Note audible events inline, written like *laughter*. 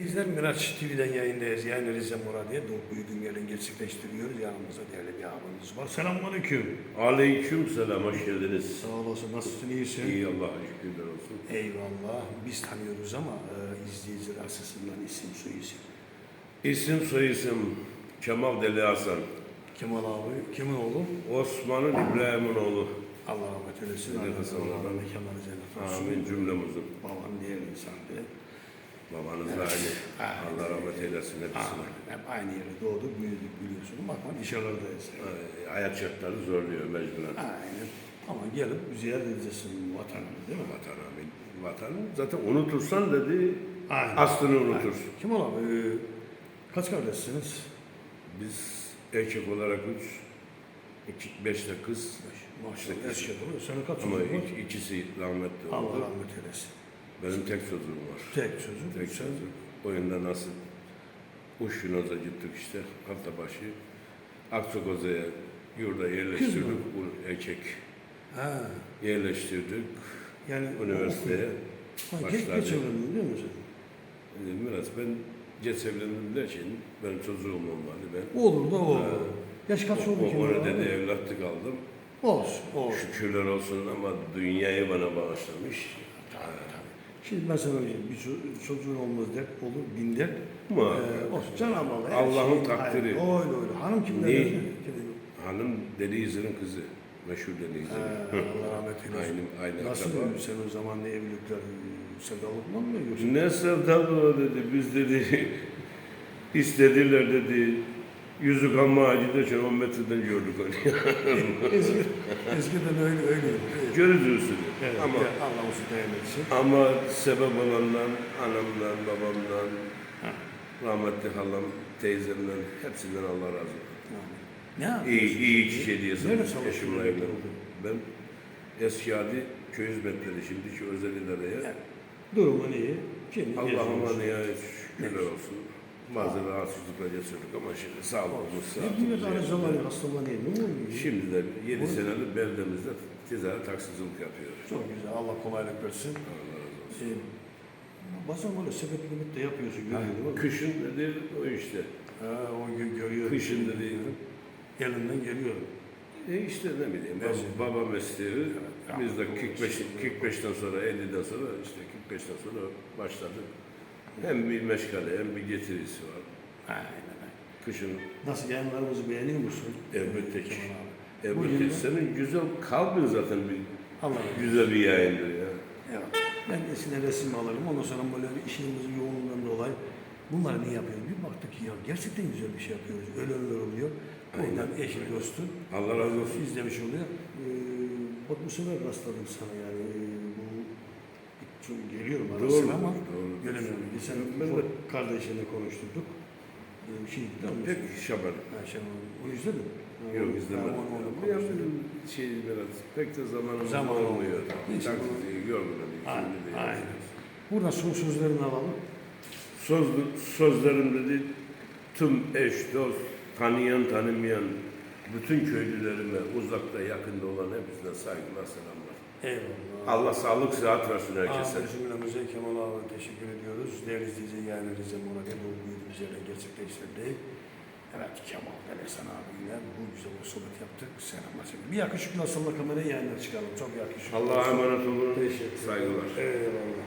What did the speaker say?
İzler Miraç TV'den yayındayız. Yani Rize Muradiye Doğu Büyüdüğün Yer'in gerçekleştiriyoruz. Yanımızda değerli bir abimiz var. Selamünaleyküm. Aleyküm selam, hoş geldiniz. Sağ olasın. Nasılsın? İyisin? İyi Allah'a şükürler olsun. Eyvallah. Biz tanıyoruz ama e, izleyiciler açısından isim soy isim. İsim soyisim Kemal Deli Hasan. Kemal abi. Kimin oğlu? Osman'ın İbrahim'in oğlu. Allah rahmet eylesin. Allah olsun. Allah mekanları cennet olsun. Amin cümlemizin. Babam diğer insandı. Babanız da aynı. Allah rahmet eylesin hepsine. Hep aynı yerde doğduk, büyüdük biliyorsun. Bakma dışarıdayız. Ay, Hayat şartları zorluyor mecburen. Aynen. Ama gelip ziyaret edeceksin vatanını değil mi? Vatan amin. Vatan zaten unutursan dedi Aynen. aslını unutursun. Kemal abi, e, kaç kardeşsiniz? Biz erkek olarak üç, iki, beş de kız. Maşallah Sekiz. eski oluyor. Senin kaç Ama çocuğun var? ik- ikisi rahmetli Allah oldu. rahmet eylesin. Benim tek çocuğum var. Tek çocuk. Tek sen- çocuk. Oyunda nasıl Uşyunoz'a gittik işte hafta başı. Akçakoza'ya yurda yerleştirdik. Bu erkek Ha, yerleştirdik. yani Üniversiteye Ha, başladı. geç öğrendin değil mi sen? Dedim, Biraz ben geç evlendim derken benim çocuğum olmadı. Ben Olur da olur. Yaş kaç oldu o, Kemal orada abi? dedi evlatlık aldım. Olsun, olsun. Şükürler olsun ama dünyayı bana bağışlamış. Tabii, tabii. Şimdi ben sana diyeyim, bir ço- çocuğun olmaz dert olur, bin dert. Muhakkak. Ee, olsun, Allah. her Allah'ın takdiri. Aynen, Öyle öyle. Hanım kimden? Ne? Hanım Deli İzir'in kızı. Meşhur Deli İzir. Allah rahmet eylesin. Aynı, aynı Nasıl akraba. sen o zaman ne evlilikler sevdalıkla mı? Ne sevdalı dedi, biz dedi, *laughs* istediler dedi, yüzük amma acıda 10 metreden gördük onu. *laughs* Eski, eskiden öyle öyle. Usulü. Evet, Ama, ya Allah olsun dayan etsin. ama sebep olandan, anamdan, babamdan, rahmetli halam, teyzemden, hepsinden Allah razı olsun. Ne yapıyorsun? İyi, iyi kişi diyesin Nerede çalışıyorsun? eşimle evlendim. Ben eski adi köy hizmetleri, şimdiki özel idareye. Evet. Durumun iyi. Şimdi Allah'ıma nihayet şükürler olsun. Bazı rahatsızlıklar geçirdik ama şimdi sağlığımız, Hep sıhhatimiz millet yerinde. arızaları, hastalanıyor. Ne oluyor? Şimdi de 7 Oğlum. senelik beldemizde ticaret taksicilik yapıyor. Çok güzel. Allah kolaylık versin. Allah razı olsun. Ee, bazen böyle sebep limit de yapıyorsun. Görüyor değil mi? Kışın dedi o işte. Ha, o gö- görüyor. Kışın dedi. Elinden geliyor. E işte ne bileyim Evet. baba, baba mesleği biz de bu 45, şey- 45'ten sonra 50'den sonra işte 45'ten sonra başladı. Hem bir meşgale hem bir getirisi var. Aynen. Kışın Nasıl yayınlarımızı beğeniyor musun? Elbette ki. Kemal abi. elbette senin güzel kalbin zaten bir Allah razı olsun. güzel bir yayındır ya. Evet. Ben eskiden resim alırım. Ondan sonra böyle işimizin yoğunluğundan dolayı bunları ne yapıyoruz? Bir baktık ki ya gerçekten güzel bir şey yapıyoruz. Ölenler oluyor. Oradan Aynen, eşi dostu Allah razı olsun. izlemiş oluyor. Ee, bak bu sefer rastladım sana yani. Ee, bu çünkü geliyorum ara Doğru, sıra ama Geçen Ben de- ufak kardeşimle konuşturduk. Şey? Pek şabar. Ha, o izledin. mi? Yok izlemedim. Ya, benim şey biraz pek de zamanım Zaman olmuyor. Taksiciyi görmedim. Aynen. Buradan son sözlerini alalım. Söz, sözlerim dedi tüm eş, dost, tanıyan, tanımayan bütün köylülerime uzakta yakında olan hepsine saygılar, selamlar. Eyvallah. Allah sağlık, sıhhat versin herkese. Ahmet cümlemize Kemal abi teşekkür ediyoruz. Değerli izleyici yani Rize Murat'ın bu büyüdüğümüz yerine gerçekleştirdi. Evet Kemal Delesan abiyle bu güzel bir sohbet yaptık. Selamlar. Bir yakışıklı asılla kamerayı yayınlar çıkaralım. Çok yakışıklı. Allah'a emanet olun. Teşekkür ederim. Saygılar. Eyvallah.